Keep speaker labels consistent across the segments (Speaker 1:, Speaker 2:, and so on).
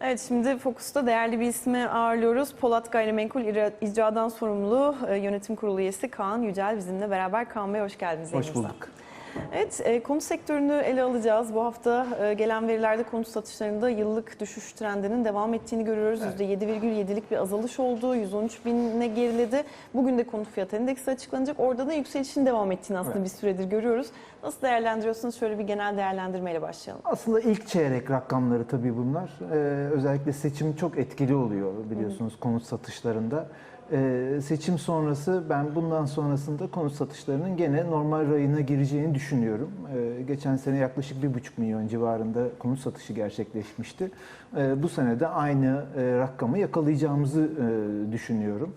Speaker 1: Evet şimdi Fokus'ta değerli bir ismi ağırlıyoruz. Polat Gayrimenkul İcradan Sorumlu e, Yönetim Kurulu üyesi Kaan Yücel bizimle beraber. Kaan Bey hoş geldiniz.
Speaker 2: Hoş bulduk.
Speaker 1: Evet e, konut sektörünü ele alacağız. Bu hafta e, gelen verilerde konut satışlarında yıllık düşüş trendinin devam ettiğini görüyoruz. %7,7'lik bir azalış oldu. 113 bine geriledi. Bugün de konut fiyat endeksi açıklanacak. Orada da yükselişin devam ettiğini aslında
Speaker 2: Evet.
Speaker 1: bir süredir görüyoruz. Nasıl değerlendiriyorsunuz? Şöyle bir genel değerlendirmeyle başlayalım.
Speaker 2: Aslında ilk çeyrek rakamları tabii bunlar. Ee, özellikle seçim çok etkili oluyor biliyorsunuz konut satışlarında. Ee, seçim sonrası ben bundan sonrasında konut satışlarının gene normal rayına gireceğini düşünüyorum. Ee, geçen sene yaklaşık 1,5 milyon civarında konut satışı gerçekleşmişti. Ee, bu sene de aynı e, rakamı yakalayacağımızı e, düşünüyorum.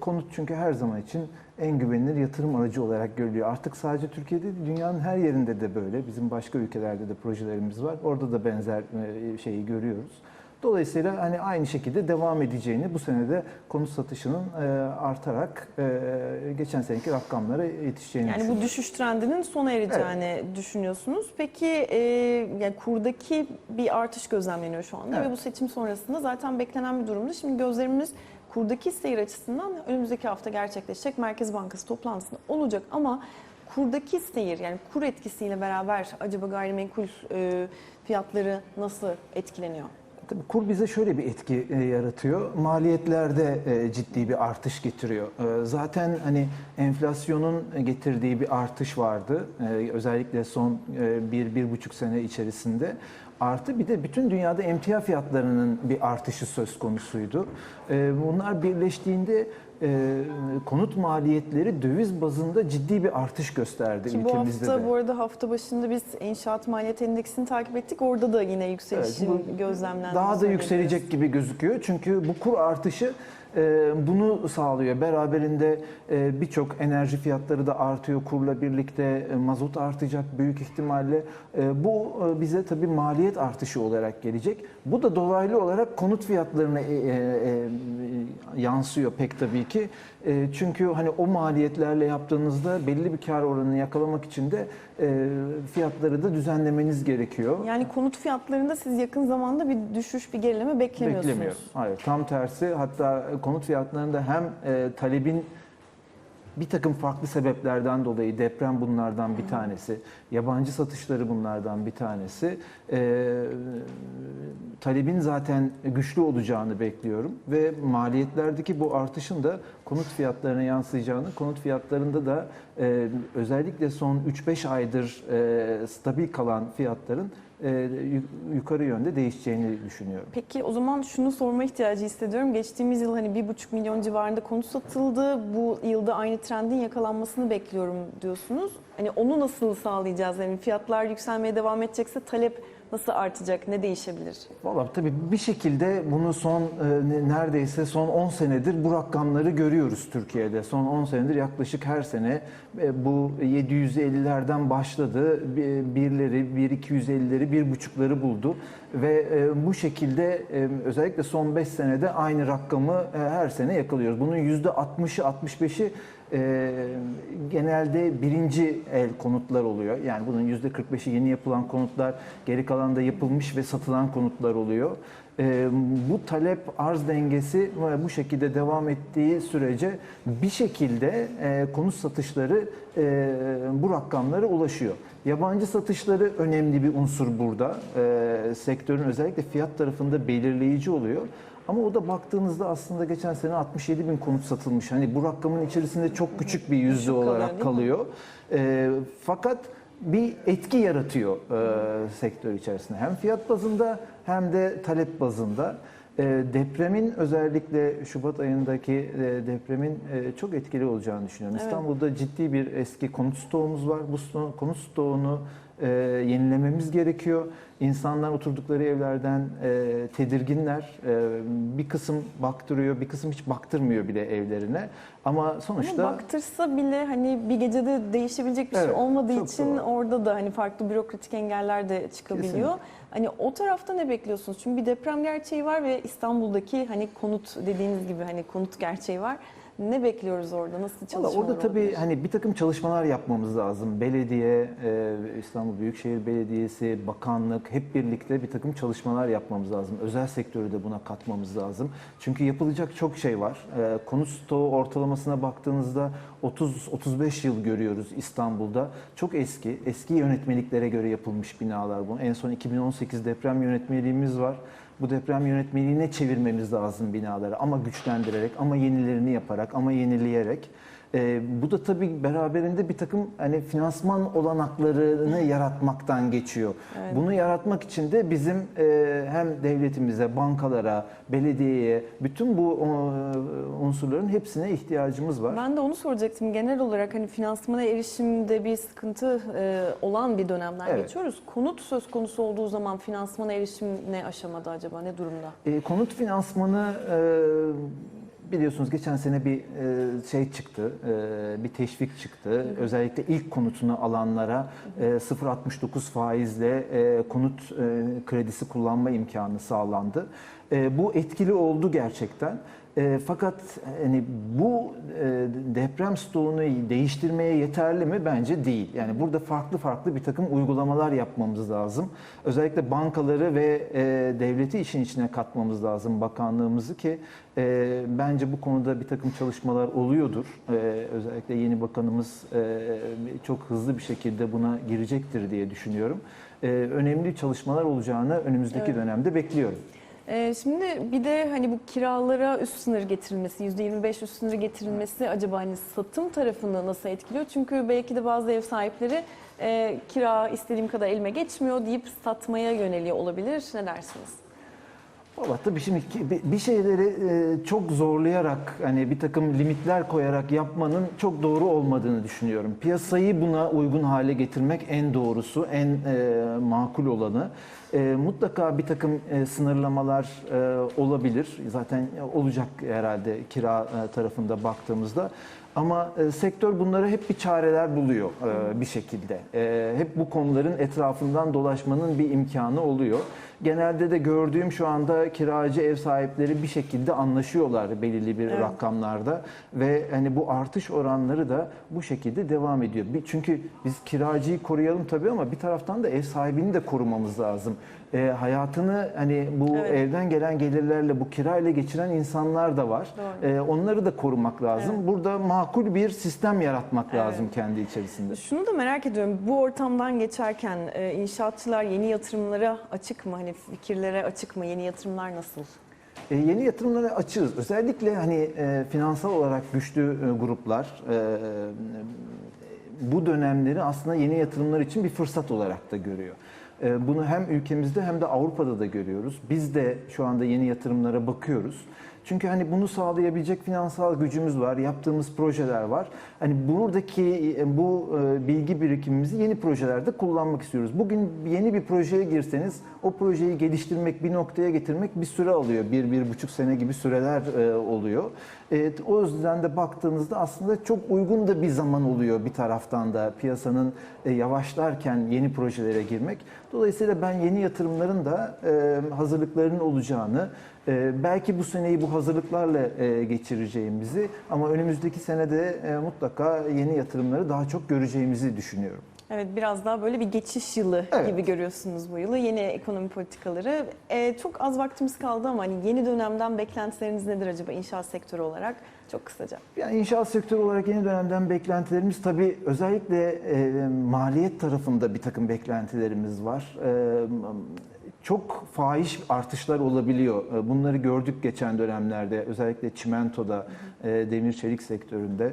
Speaker 2: Konut çünkü her zaman için en güvenilir yatırım aracı olarak görülüyor. Artık sadece Türkiye'de değil, dünyanın her yerinde de böyle. Bizim başka ülkelerde de projelerimiz var. Orada da benzer e, şeyi görüyoruz. Dolayısıyla hani aynı şekilde devam edeceğini bu sene de konut satışının e, artarak e, geçen seneki rakamlara yetişeceğini
Speaker 1: Yani bu düşüş trendinin sona ereceğini düşünüyorsunuz. Peki e, yani kurdaki bir artış gözlemleniyor şu anda
Speaker 2: Evet.
Speaker 1: ve bu seçim sonrasında zaten beklenen bir durumda. Şimdi gözlerimiz kurdaki seyir açısından önümüzdeki hafta gerçekleşecek Merkez Bankası toplantısında olacak ama kurdaki seyir yani kur etkisiyle beraber acaba gayrimenkul e, fiyatları nasıl etkileniyor?
Speaker 2: Tabii kur bize şöyle bir etki e, yaratıyor. Maliyetlerde e, ciddi bir artış getiriyor. E, zaten hani enflasyonun getirdiği bir artış vardı. Özellikle son e, bir, bir buçuk sene içerisinde. Artı bir de bütün dünyada emtia fiyatlarının bir artışı söz konusuydu. Bunlar birleştiğinde e, konut maliyetleri döviz bazında ciddi bir artış gösterdi
Speaker 1: Ki bu
Speaker 2: ülkemizde
Speaker 1: hafta
Speaker 2: de.
Speaker 1: bu arada hafta başında biz inşaat maliyet endeksini takip ettik. Orada da yine yükselişin
Speaker 2: Evet,
Speaker 1: gözlemlendiğini
Speaker 2: Daha da yükselecek gibi gözüküyor. Çünkü bu kur artışı bunu sağlıyor. Beraberinde e, birçok enerji fiyatları da artıyor kurla birlikte. E, mazot artacak büyük ihtimalle. E, bu bize tabii maliyet artışı olarak gelecek. Bu da dolaylı olarak konut fiyatlarına yansıyor pek tabii ki. E, çünkü hani o maliyetlerle yaptığınızda belli bir kar oranını yakalamak için de e, fiyatları da düzenlemeniz gerekiyor.
Speaker 1: Yani konut fiyatlarında siz yakın zamanda bir düşüş, bir gerileme beklemiyorsunuz.
Speaker 2: Beklemiyorum. Hayır, tam tersi. Hatta konut fiyatlarında hem e, talebin bir takım farklı sebeplerden dolayı deprem bunlardan bir tanesi, yabancı satışları bunlardan bir tanesi. E, talebin zaten güçlü olacağını bekliyorum ve maliyetlerdeki bu artışın da konut fiyatlarına yansıyacağını, konut fiyatlarında da e, özellikle son 3-5 aydır e, stabil kalan fiyatların yukarı yönde değişeceğini düşünüyorum.
Speaker 1: Peki o zaman şunu sorma ihtiyacı hissediyorum. Geçtiğimiz yıl hani bir buçuk milyon civarında konut satıldı. Bu yılda aynı trendin yakalanmasını bekliyorum diyorsunuz. Hani onu nasıl sağlayacağız? Yani fiyatlar yükselmeye devam edecekse talep nasıl artacak? Ne değişebilir?
Speaker 2: Valla tabii bir şekilde bunu son e, ne- neredeyse son 10 senedir bu rakamları görüyoruz Türkiye'de. Son 10 senedir yaklaşık her sene e, bu 750'lerden başladı. Bir- Birleri, 1 250'leri, bir buçukları buldu ve e, bu şekilde özellikle son 5 senede aynı rakamı her sene yakalıyoruz. Bunun %60'ı 65'i e, genelde birinci el konutlar oluyor. Yani bunun %45'i yeni yapılan konutlar, geri kalan da yapılmış ve satılan konutlar oluyor. E, bu talep arz dengesi bu şekilde devam ettiği sürece bir şekilde e, konut satışları e, bu rakamlara ulaşıyor. Yabancı satışları önemli bir unsur burada. E, sektörün özellikle fiyat tarafında belirleyici oluyor. Ama o da baktığınızda aslında geçen sene 67 bin konut satılmış. Hani bu rakamın içerisinde çok küçük bir yüzde olarak kalıyor. Ee, fakat bir etki yaratıyor e, sektör içerisinde. Hem fiyat bazında hem de talep bazında. E, depremin özellikle Şubat ayındaki e, depremin e, çok etkili olacağını düşünüyorum.
Speaker 1: Evet.
Speaker 2: İstanbul'da ciddi bir eski konut stoğumuz var. Bu konut stoğunu e, yenilememiz gerekiyor. İnsanlar oturdukları evlerden e, tedirginler. E, bir kısım baktırıyor, bir kısım hiç baktırmıyor bile evlerine. Ama sonuçta
Speaker 1: Ama baktırsa bile hani bir gecede değişebilecek bir şey
Speaker 2: Evet,
Speaker 1: olmadığı
Speaker 2: çok
Speaker 1: için
Speaker 2: doğru.
Speaker 1: orada da hani farklı bürokratik engeller de çıkabiliyor.
Speaker 2: Kesinlikle.
Speaker 1: Hani o tarafta ne bekliyorsunuz? Çünkü bir deprem gerçeği var ve İstanbul'daki hani konut dediğiniz gibi hani konut gerçeği var. Ne bekliyoruz orada? Nasıl çalışmalar
Speaker 2: orada tabii
Speaker 1: olabilir?
Speaker 2: hani bir takım çalışmalar yapmamız lazım. Belediye, e, İstanbul Büyükşehir Belediyesi, bakanlık hep birlikte bir takım çalışmalar yapmamız lazım. Özel sektörü de buna katmamız lazım. Çünkü yapılacak çok şey var. E, konut stoğu ortalamasına baktığınızda 30-35 yıl görüyoruz İstanbul'da. Çok eski, eski yönetmeliklere göre yapılmış binalar bu. En son 2018 deprem yönetmeliğimiz var. Bu deprem yönetmeliğine çevirmemiz lazım binaları ama güçlendirerek, ama yenilerini yaparak, ama yenileyerek. Ee, bu da tabii beraberinde bir takım hani finansman olanaklarını yaratmaktan geçiyor.
Speaker 1: Evet.
Speaker 2: Bunu yaratmak için de bizim e, hem devletimize, bankalara, belediyeye, bütün bu e, unsurların hepsine ihtiyacımız var.
Speaker 1: Ben de onu soracaktım. Genel olarak hani finansmana erişimde bir sıkıntı e, olan bir dönemden
Speaker 2: Evet.
Speaker 1: geçiyoruz. Konut söz konusu olduğu zaman finansmana erişim ne aşamada acaba? Ne durumda?
Speaker 2: E, konut finansmanı e, biliyorsunuz geçen sene bir e, şey çıktı, e, bir teşvik çıktı. Özellikle ilk konutunu alanlara e, 0.69 faizle e, konut e, kredisi kullanma imkanı sağlandı. Bu etkili oldu gerçekten. E, fakat hani bu e, deprem stoğunu değiştirmeye yeterli mi? Bence değil. Yani burada farklı farklı bir takım uygulamalar yapmamız lazım. Özellikle bankaları ve e, devleti işin içine katmamız lazım bakanlığımızı ki e, bence bu konuda bir takım çalışmalar oluyordur. E, özellikle yeni bakanımız e, çok hızlı bir şekilde buna girecektir diye düşünüyorum. E, önemli çalışmalar olacağını önümüzdeki
Speaker 1: Evet.
Speaker 2: dönemde bekliyorum.
Speaker 1: Ee, şimdi bir de hani bu kiralara üst sınır getirilmesi, %25 üst sınır getirilmesi acaba hani satım tarafını nasıl etkiliyor? Çünkü belki de bazı ev sahipleri e, kira istediğim kadar elime geçmiyor deyip satmaya yöneliyor olabilir. Ne dersiniz?
Speaker 2: Valla tabii şimdi bir- şeyleri e, çok zorlayarak hani bir takım limitler koyarak yapmanın çok doğru olmadığını düşünüyorum. Piyasayı buna uygun hale getirmek en doğrusu, en e, makul olanı. E, mutlaka bir takım sınırlamalar olabilir. Zaten olacak herhalde kira tarafında baktığımızda. Ama e, sektör bunlara hep bir çareler buluyor e, bir şekilde. E, hep bu konuların etrafından dolaşmanın bir imkanı oluyor. Genelde de gördüğüm şu anda kiracı ev sahipleri bir şekilde anlaşıyorlar belirli bir
Speaker 1: Evet.
Speaker 2: rakamlarda ve hani bu artış oranları da bu şekilde devam ediyor. Bir- Çünkü biz kiracıyı koruyalım tabii ama bir taraftan da ev sahibini de korumamız lazım. E, hayatını hani bu
Speaker 1: Evet.
Speaker 2: evden gelen gelirlerle bu kirayla geçiren insanlar da var. E, onları da korumak lazım.
Speaker 1: Evet.
Speaker 2: Burada makul bir sistem yaratmak
Speaker 1: Evet.
Speaker 2: lazım kendi içerisinde.
Speaker 1: Şunu da merak ediyorum. Bu ortamdan geçerken e, inşaatçılar yeni yatırımlara açık mı? Hani fikirlere açık mı? Yeni yatırımlar nasıl?
Speaker 2: E, yeni yatırımlara açığız. Özellikle hani e, finansal olarak güçlü e, gruplar e, bu dönemleri aslında yeni yatırımlar için bir fırsat olarak da görüyor. E, bunu hem ülkemizde hem de Avrupa'da da görüyoruz. Biz de şu anda yeni yatırımlara bakıyoruz. Çünkü hani bunu sağlayabilecek finansal gücümüz var, yaptığımız projeler var. Hani buradaki e, bu e, bilgi birikimimizi yeni projelerde kullanmak istiyoruz. Bugün yeni bir projeye girseniz o projeyi geliştirmek, bir noktaya getirmek bir süre alıyor. Bir, bir buçuk sene gibi süreler e, oluyor. Evet, o yüzden de baktığınızda aslında çok uygun da bir zaman oluyor bir taraftan da piyasanın e, yavaşlarken yeni projelere girmek. Dolayısıyla ben yeni yatırımların da e, hazırlıklarının olacağını, e, belki bu seneyi bu hazırlıklarla geçireceğimizi ama önümüzdeki senede mutlaka yeni yatırımları daha çok göreceğimizi düşünüyorum.
Speaker 1: Evet biraz daha böyle bir geçiş yılı
Speaker 2: Evet.
Speaker 1: gibi görüyorsunuz bu yılı. Yeni ekonomi politikaları. Ee, çok az vaktimiz kaldı ama hani yeni dönemden beklentileriniz nedir acaba inşaat sektörü olarak? Çok kısaca.
Speaker 2: Yani inşaat sektörü olarak yeni dönemden beklentilerimiz tabii özellikle e, maliyet tarafında bir takım beklentilerimiz var. E, çok fahiş artışlar olabiliyor. E, Bunları gördük geçen dönemlerde özellikle çimentoda, e, demir çelik sektöründe.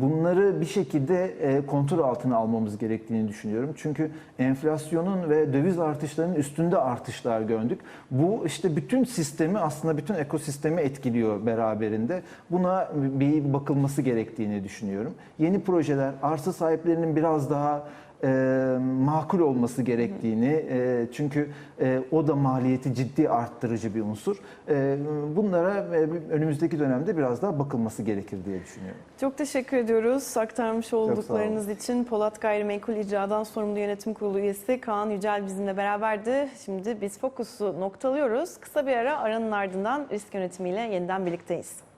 Speaker 2: Bunları bir şekilde kontrol altına almamız gerektiğini düşünüyorum. Çünkü enflasyonun ve döviz artışlarının üstünde artışlar gördük. Bu işte bütün sistemi aslında bütün ekosistemi etkiliyor beraberinde. Buna bir bakılması gerektiğini düşünüyorum. Yeni projeler arsa sahiplerinin biraz daha e, makul olması gerektiğini e, çünkü e, o da maliyeti ciddi arttırıcı bir unsur. E, bunlara e, önümüzdeki dönemde biraz daha bakılması gerekir diye düşünüyorum.
Speaker 1: Çok teşekkür ediyoruz aktarmış olduklarınız için. Polat Gayrimenkul İcradan Sorumlu Yönetim Kurulu üyesi Kaan Yücel bizimle beraberdi. Şimdi biz fokusu noktalıyoruz. Kısa bir ara aranın ardından risk yönetimiyle yeniden birlikteyiz.